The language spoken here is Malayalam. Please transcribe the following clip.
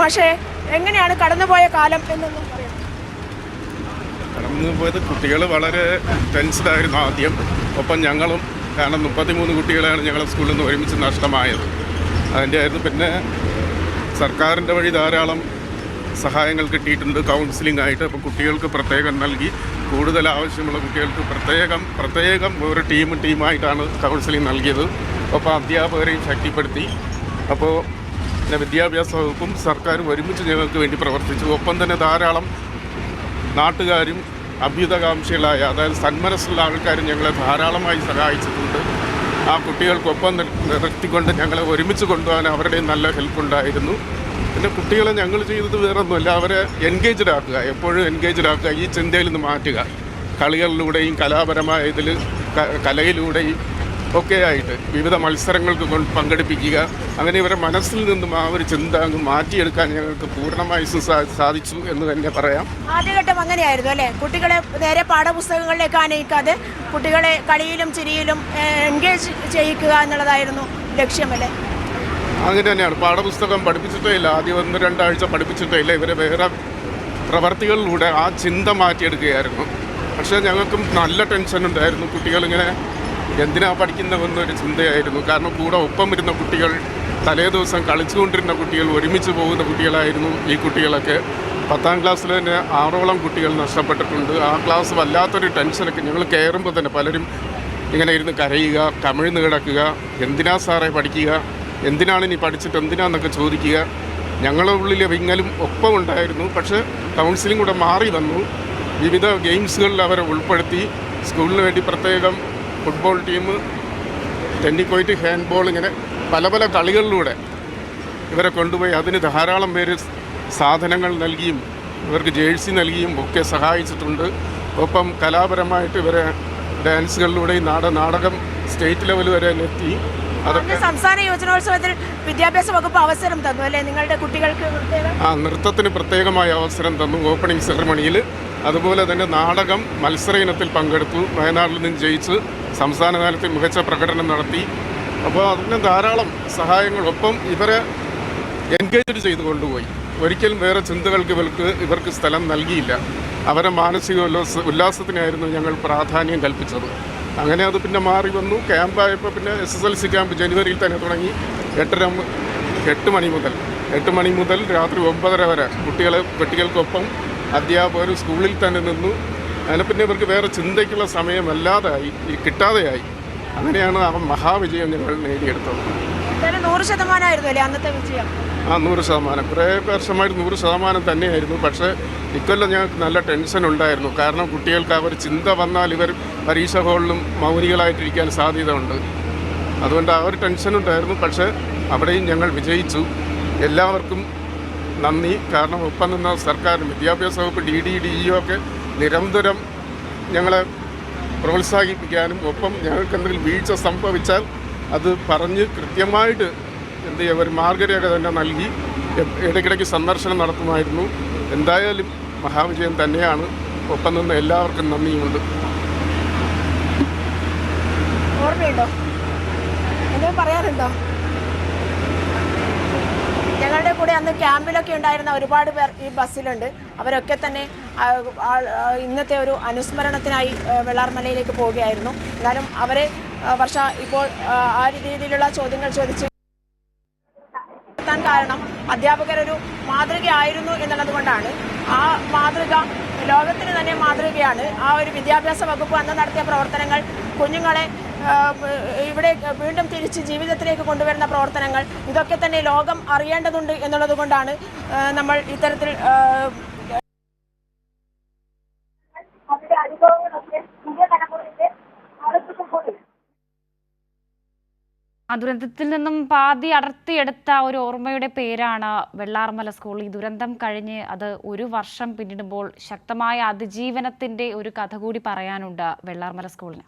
മാഷേ എങ്ങനെയാണ് കടന്നുപോയ കാലം എന്നൊന്നും കടന്നു പോയത് കുട്ടികൾ വളരെ ടെൻസ്ഡ് ആയിരുന്നു ആദ്യം. ഒപ്പം ഞങ്ങളും കാരണം മുപ്പത്തിമൂന്ന് കുട്ടികളെയാണ് ഞങ്ങളെ സ്കൂളിൽ നിന്ന് ഒരുമിച്ച് നഷ്ടമായത്. അതിന്റെ ആയിരുന്നു പിന്നെ സർക്കാരിന്റെ വഴി ധാരാളം സഹായങ്ങൾ കിട്ടിയിട്ടുണ്ട് കൗൺസിലിംഗ് ആയിട്ട്. അപ്പോൾ കുട്ടികൾക്ക് പ്രത്യേകം നൽകി. കൂടുതൽ ആവശ്യമുള്ള കുട്ടികൾക്ക് പ്രത്യേകം പ്രത്യേകം ഒരു ടീം ടീമായിട്ടാണ് കൗൺസിലിംഗ് നൽകിയത്. അപ്പോൾ അധ്യാപകരെയും ശക്തിപ്പെടുത്തി. അപ്പോൾ പിന്നെ വിദ്യാഭ്യാസ വകുപ്പും സർക്കാരും ഒരുമിച്ച് ഞങ്ങൾക്ക് വേണ്ടി പ്രവർത്തിച്ചു. ഒപ്പം തന്നെ ധാരാളം നാട്ടുകാരും അഭ്യുതകാംക്ഷികളായ അതായത് സന്മനസ്സുള്ള ആൾക്കാരും ഞങ്ങളെ ധാരാളമായി സഹായിച്ചിട്ടുണ്ട്. ആ കുട്ടികൾക്കൊപ്പം നിർത്തിക്കൊണ്ട് ഞങ്ങളെ ഒരുമിച്ച് കൊണ്ടുപോകാൻ അവരുടെയും നല്ല ഹെൽപ്പ് ഉണ്ടായിരുന്നു. പിന്നെ കുട്ടികളെ ഞങ്ങൾ ചെയ്തത് വേറൊന്നുമല്ല അവരെ എൻഗേജ്ഡ് ആക്കുക എപ്പോഴും എൻഗേജ്ഡ് ആക്കുക ഈ ചിന്തയിൽ നിന്ന് മാറ്റുക. കളികളിലൂടെയും കലാപരമായ ഇതിൽ കലയിലൂടെയും ഒക്കെ ആയിട്ട് വിവിധ മത്സരങ്ങൾക്ക് കൊണ്ട് പങ്കെടുപ്പിക്കുക. അങ്ങനെ ഇവരെ മനസ്സിൽ നിന്നും ആ ഒരു ചിന്ത അങ്ങ് മാറ്റിയെടുക്കാൻ ഞങ്ങൾക്ക് പൂർണമായി സാധിച്ചു എന്ന് തന്നെ പറയാം. ആദ്യഘട്ടം അങ്ങനെയായിരുന്നു അല്ലേ? കുട്ടികളെ നേരെ പാഠപുസ്തകങ്ങളിലേക്ക് ആനയിക്കാതെ കുട്ടികളെ കളിയിലും ചിരിയിലും എൻഗേജ് ചെയ്യിക്കുക എന്നുള്ളതായിരുന്നു ലക്ഷ്യമല്ലേ അങ്ങനെ തന്നെയാണ്. പാഠപുസ്തകം പഠിപ്പിച്ചിട്ടേ ഇല്ല. ആദ്യം ഒന്ന് രണ്ടാഴ്ച പഠിപ്പിച്ചിട്ടേ ഇല്ല. ഇവരെ വേറെ പ്രവർത്തികളിലൂടെ ആ ചിന്ത മാറ്റിയെടുക്കുകയായിരുന്നു. പക്ഷേ ഞങ്ങൾക്കും നല്ല ടെൻഷൻ ഉണ്ടായിരുന്നു. കുട്ടികളിങ്ങനെ എന്തിനാ പഠിക്കുന്നതെന്നൊരു ചിന്തയായിരുന്നു. കാരണം കൂടെ ഒപ്പം ഇരുന്ന കുട്ടികൾ തലേ ദിവസം കളിച്ചുകൊണ്ടിരുന്ന കുട്ടികൾ ഒരുമിച്ച് പോകുന്ന കുട്ടികളായിരുന്നു ഈ കുട്ടികളൊക്കെ. പത്താം ക്ലാസ്സിൽ തന്നെ ആറോളം കുട്ടികൾ നഷ്ടപ്പെട്ടിട്ടുണ്ട്. ആ ക്ലാസ് വല്ലാത്തൊരു ടെൻഷനൊക്കെ ഞങ്ങൾ കയറുമ്പോൾ തന്നെ പലരും ഇങ്ങനെ ഇരുന്ന് കരയുക കമിഴ്ന്ന് കിടക്കുക എന്തിനാ സാറേ പഠിക്കുക എന്തിനാണ് ഇനി പഠിച്ചിട്ട് എന്തിനാന്നൊക്കെ ചോദിക്കുക. ഞങ്ങളുടെ ഉള്ളിലെ വിങ്ങലും ഒപ്പം ഉണ്ടായിരുന്നു. പക്ഷേ കൗൺസിലിംഗ് കൂടെ മാറി വന്നു. വിവിധ ഗെയിംസുകളിൽ അവരെ ഉൾപ്പെടുത്തി. സ്കൂളിന് വേണ്ടി പ്രത്യേകം ഫുട്ബോൾ ടീം ടെന്നിക്കോയിട്ട് ഹാൻഡ് ബോൾ ഇങ്ങനെ പല പല കളികളിലൂടെ ഇവരെ കൊണ്ടുപോയി അതിന് ധാരാളം പേര് സാധനങ്ങൾ നൽകിയും ഇവർക്ക് ജേഴ്സി നൽകിയും ഒക്കെ സഹായിച്ചിട്ടുണ്ട്. ഒപ്പം കലാപരമായിട്ട് ഇവരെ ഡാൻസുകളിലൂടെയും നാട നാടകം സ്റ്റേറ്റ് ലെവൽ വരെ എത്തി. അതൊക്കെ സംസ്ഥാന യോജനോത്സവത്തിൽ വിദ്യാഭ്യാസ വകുപ്പ് അവസരം തന്നു അല്ലേ? നിങ്ങളുടെ കുട്ടികൾക്ക് ആ നൃത്തത്തിന് പ്രത്യേകമായ അവസരം തന്നു ഓപ്പണിംഗ് സെറമണിയിൽ. അതുപോലെ തന്നെ നാടകം മത്സര ഇനത്തിൽ പങ്കെടുത്തു. വയനാട്ടിൽ നിന്ന് ജയിച്ച് സംസ്ഥാന തലത്തിൽ മികച്ച പ്രകടനം നടത്തി. അപ്പോൾ അതിന് ധാരാളം സഹായങ്ങളൊപ്പം ഇവരെ എൻഗേജ് ചെയ്ത് കൊണ്ടുപോയി. ഒരിക്കലും വേറെ ചിന്തകൾക്ക് ഇവർക്ക് ഇവർക്ക് സ്ഥലം നൽകിയില്ല. അവരെ മാനസിക ഉല്ലാസ ഉല്ലാസത്തിനായിരുന്നു ഞങ്ങൾ പ്രാധാന്യം കൽപ്പിച്ചത്. അങ്ങനെ അത് പിന്നെ മാറി വന്നു. ക്യാമ്പായപ്പോൾ പിന്നെ S S L C camp ജനുവരിയിൽ തന്നെ തുടങ്ങി. എട്ടര എട്ട് മണി മുതൽ എട്ട് മണി മുതൽ രാത്രി ഒമ്പതര വരെ കുട്ടികളെ കുട്ടികൾക്കൊപ്പം അധ്യാപകർ സ്കൂളിൽ തന്നെ നിന്നു. അങ്ങനെ പിന്നെ ഇവർക്ക് വേറെ ചിന്തയ്ക്കുള്ള സമയമല്ലാതായി കിട്ടാതെയായി. അങ്ങനെയാണ് ആ മഹാവിജയം ഞങ്ങൾ നേടിയെടുത്തത്. നൂറ് ശതമാനമായിരുന്നു അല്ലേ അന്നത്തെ വിജയം? ആ നൂറ് ശതമാനം. കുറേ വർഷമായിട്ട് നൂറ് ശതമാനം തന്നെയായിരുന്നു. പക്ഷേ ഇക്കൊല്ലം ഞങ്ങൾക്ക് നല്ല ടെൻഷൻ ഉണ്ടായിരുന്നു. കാരണം കുട്ടികൾക്ക് അവർ ചിന്ത വന്നാൽ ഇവർ പരീക്ഷ ഹാളിലും മൗനികളായിട്ടിരിക്കാൻ സാധ്യത ഉണ്ട് അതുകൊണ്ട് ആ ഒരു ടെൻഷൻ ഉണ്ടായിരുന്നു. പക്ഷേ അവിടെയും ഞങ്ങൾ വിജയിച്ചു. എല്ലാവർക്കും നന്ദി. കാരണം ഒപ്പം നിന്ന സർക്കാർ വിദ്യാഭ്യാസ വകുപ്പ് ഡി ഡി ഡി ഇ ഒക്കെ നിരന്തരം ഞങ്ങളെ പ്രോത്സാഹിപ്പിക്കാനും ഒപ്പം ഞങ്ങൾക്ക് എന്തെങ്കിലും വീഴ്ച സംഭവിച്ചാൽ അത് പറഞ്ഞ് കൃത്യമായിട്ട് എന്ത് ചെയ്യുക ഒരു മാർഗരേഖ തന്നെ നൽകി ഇടയ്ക്കിടയ്ക്ക് സന്ദർശനം നടത്തുമായിരുന്നു. എന്തായാലും മഹാവിജയം തന്നെയാണ്. ഒപ്പം നിന്ന് എല്ലാവർക്കും നന്ദിയുമുണ്ട് ഓർമ്മയുണ്ടോ? എന്തെങ്കിലും പറയാനുണ്ടോ ഞങ്ങളുടെ അന്ന് ക്യാമ്പിലൊക്കെ ഉണ്ടായിരുന്ന ഒരുപാട് പേർ ഈ ബസ്സിലുണ്ട്. അവരൊക്കെ തന്നെ ഇന്നത്തെ ഒരു അനുസ്മരണത്തിനായി വെള്ളാർമലയിലേക്ക് പോവുകയായിരുന്നു. എന്നാലും അവരെ വർഷ ഇപ്പോൾ ആ, രീതിയിലുള്ള ചോദ്യങ്ങൾ ചോദിച്ച് എത്താൻ കാരണം അധ്യാപകരൊരു മാതൃകയായിരുന്നു എന്നുള്ളത് കൊണ്ടാണ്. ആ മാതൃക ലോകത്തിന് തന്നെ മാതൃകയാണ്. ആ ഒരു വിദ്യാഭ്യാസ വകുപ്പ് അന്ന് നടത്തിയ പ്രവർത്തനങ്ങൾ കുഞ്ഞുങ്ങളെ ഇവിടെ വീണ്ടും തിരിച്ച് ജീവിതത്തിലേക്ക് കൊണ്ടുവരുന്ന പ്രവർത്തനങ്ങൾ. ഇതൊക്കെ തന്നെ ലോകം അറിയേണ്ടതുണ്ട് എന്നുള്ളത് കൊണ്ടാണ് നമ്മൾ ഇത്തരത്തിൽ ആ, ദുരന്തത്തിൽ നിന്നും പാതി അടർത്തിയെടുത്ത ഒരു ഓർമ്മയുടെ പേരാണ് വെള്ളാർമല സ്കൂൾ. ഈ ദുരന്തം കഴിഞ്ഞ് അത് ഒരു വർഷം പിന്നിടുമ്പോൾ ശക്തമായ അതിജീവനത്തിന്റെ ഒരു കഥ കൂടി പറയാനുണ്ട് വെള്ളാർമല സ്കൂളിന്.